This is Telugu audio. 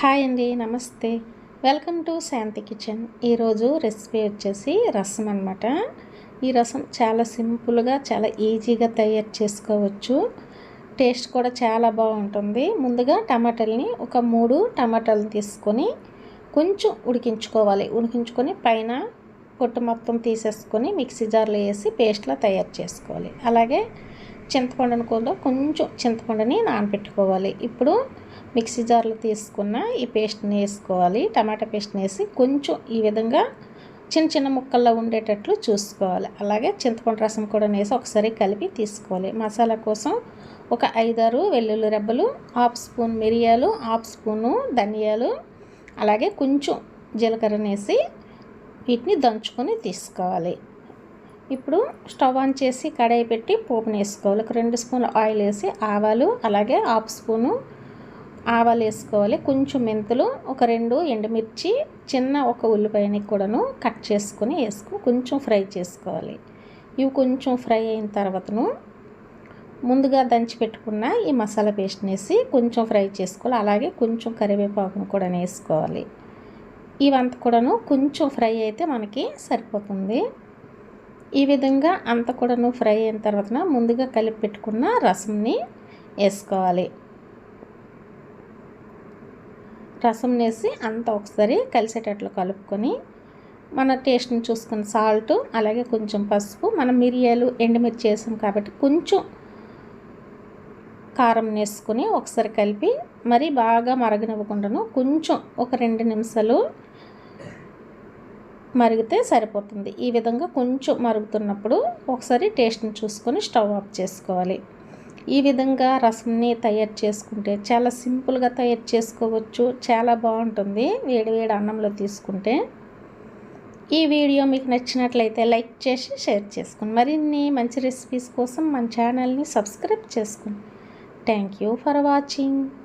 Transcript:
హాయ్ అండి నమస్తే. Welcome to Shanti kitchen. ఈరోజు రెసిపీ వచ్చేసి రసం అనమాట ఈ రసం చాలా సింపుల్గా చాలా ఈజీగా తయారు చేసుకోవచ్చు. టేస్ట్ కూడా చాలా బాగుంటుంది. ముందుగా టమాటాలని ఒక మూడు టమాటాలు తీసుకొని కొంచెం ఉడికించుకోవాలి. ఉడికించుకొని పైన పొట్టు మొత్తం తీసేసుకొని మిక్సీ జార్లో వేసి పేస్ట్లా తయారు చేసుకోవాలి. అలాగే చింతపండును కూడా కొంచెం చింతపండుని నానబెట్టుకోవాలి. ఇప్పుడు మిక్సీ జార్లో తీసుకున్న ఈ పేస్ట్ని వేసుకోవాలి. టమాటా పేస్ట్ని వేసి కొంచెం ఈ విధంగా చిన్న చిన్న ముక్కల్లో ఉండేటట్లు చూసుకోవాలి. అలాగే చింతపండు రసం కూడా వేసి ఒకసారి కలిపి తీసుకోవాలి. మసాలా కోసం ఒక ఐదారు వెల్లుల్లి రెబ్బలు హాఫ్ స్పూన్ మిరియాలు హాఫ్ స్పూను ధనియాలు అలాగే కొంచెం జీలకర్ర వేసి వీటిని దంచుకొని తీసుకోవాలి. ఇప్పుడు స్టవ్ ఆన్ చేసి కడాయి పెట్టి పోపును వేసుకోవాలి. ఒక రెండు స్పూన్లు ఆయిల్ వేసి ఆవాలు అలాగే హాఫ్ స్పూను ఆవాలు వేసుకోవాలి. కొంచెం మెంతులు ఒక రెండు ఎండుమిర్చి చిన్న ఒక ఉల్లిపాయని కూడాను కట్ చేసుకొని వేసుకుని కొంచెం ఫ్రై చేసుకోవాలి. ఇవి కొంచెం ఫ్రై అయిన తర్వాతను ముందుగా దంచి పెట్టుకున్న ఈ మసాలా పేస్ట్ని వేసి కొంచెం ఫ్రై చేసుకోవాలి. అలాగే కొంచెం కరివేపాకును కూడా వేసుకోవాలి. ఇవంతా కూడాను కొంచెం ఫ్రై అయితే మనకి సరిపోతుంది. ఈ విధంగా అంత కూడాను ఫ్రై అయిన తర్వాత ముందుగా కలిపి పెట్టుకున్న రసంని వేసుకోవాలి. రసం వేసి అంతా ఒకసారి కలిసేటట్లు కలుపుకొని మన టేస్ట్ని చూసుకున్న సాల్ట్ అలాగే కొంచెం పసుపు మనం మిరియాలు ఎండుమిర్చి వేసాం కాబట్టి కొంచెం కారం వేసుకొని ఒకసారి కలిపి మరి బాగా మరగనివ్వకుండాను కొంచెం ఒక రెండు నిమిషాలు మరిగితే సరిపోతుంది. ఈ విధంగా కొంచెం మరుగుతున్నప్పుడు ఒకసారి టేస్ట్ని చూసుకొని స్టవ్ ఆఫ్ చేసుకోవాలి. ఈ విధంగా రసంని తయారు చేసుకుంటే చాలా సింపుల్గా తయారు చేసుకోవచ్చు. చాలా బాగుంటుంది. వేడి వేడి అన్నంలో తీసుకుంటే. ఈ వీడియో మీకు నచ్చినట్లయితే లైక్ చేసి షేర్ చేసుకోండి. మరిన్ని మంచి రెసిపీస్ కోసం మన ఛానల్ని సబ్స్క్రైబ్ చేసుకోండి. Thank you for watching.